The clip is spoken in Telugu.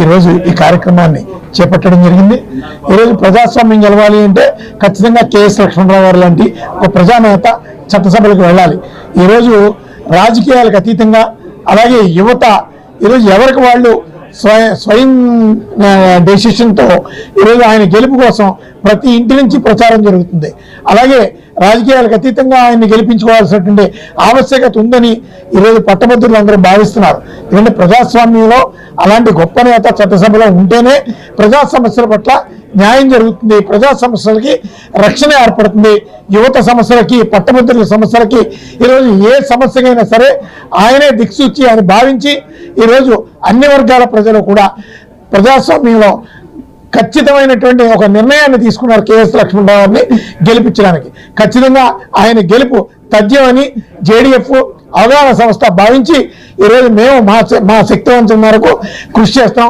ఈరోజు ఈ కార్యక్రమాన్ని చేపట్టడం జరిగింది. ఈరోజు ప్రజాస్వామ్యం గెలవాలి అంటే ఖచ్చితంగా కేఎస్ లక్ష్మణరావు గారు లాంటి ఒక ప్రజానేత చట్టసభలకు వెళ్ళాలి. ఈరోజు రాజకీయాలకు అతీతంగా అలాగే యువత ఈరోజు ఎవరికి వాళ్ళు స్వయం స్వయం డెసిషన్తో ఈరోజు ఆయన గెలుపు కోసం ప్రతి ఇంటి నుంచి ప్రచారం జరుగుతుంది. అలాగే రాజకీయాలకు అతీతంగా ఆయన్ని గెలిపించుకోవాల్సినటువంటి ఆవశ్యకత ఉందని ఈరోజు పట్టభద్రులు అందరూ భావిస్తున్నారు. ఎందుకంటే ప్రజాస్వామ్యంలో అలాంటి గొప్ప నేత చట్టసభలో ఉంటేనే ప్రజా సమస్యల పట్ల న్యాయం జరుగుతుంది ప్రజా సమస్యలకి రక్షణ ఏర్పడుతుంది యువత సమస్యలకి పట్టభద్రుల సమస్యలకి. ఈరోజు ఏ సమస్యకైనా సరే ఆయనే దిక్సూచి అని భావించి ఈరోజు అన్ని వర్గాల ప్రజలు కూడా ప్రజాస్వామ్యంలో ఖచ్చితమైనటువంటి ఒక నిర్ణయాన్ని తీసుకున్నారు కేఎస్ లక్ష్మణరావు గారిని గెలిపించడానికి. ఖచ్చితంగా ఆయన గెలుపు తథ్యమని జేడీఎఫ్ అవగాహన సంస్థ భావించి ఈరోజు మేము మా మా శక్తివంతం మేరకు కృషి చేస్తాం.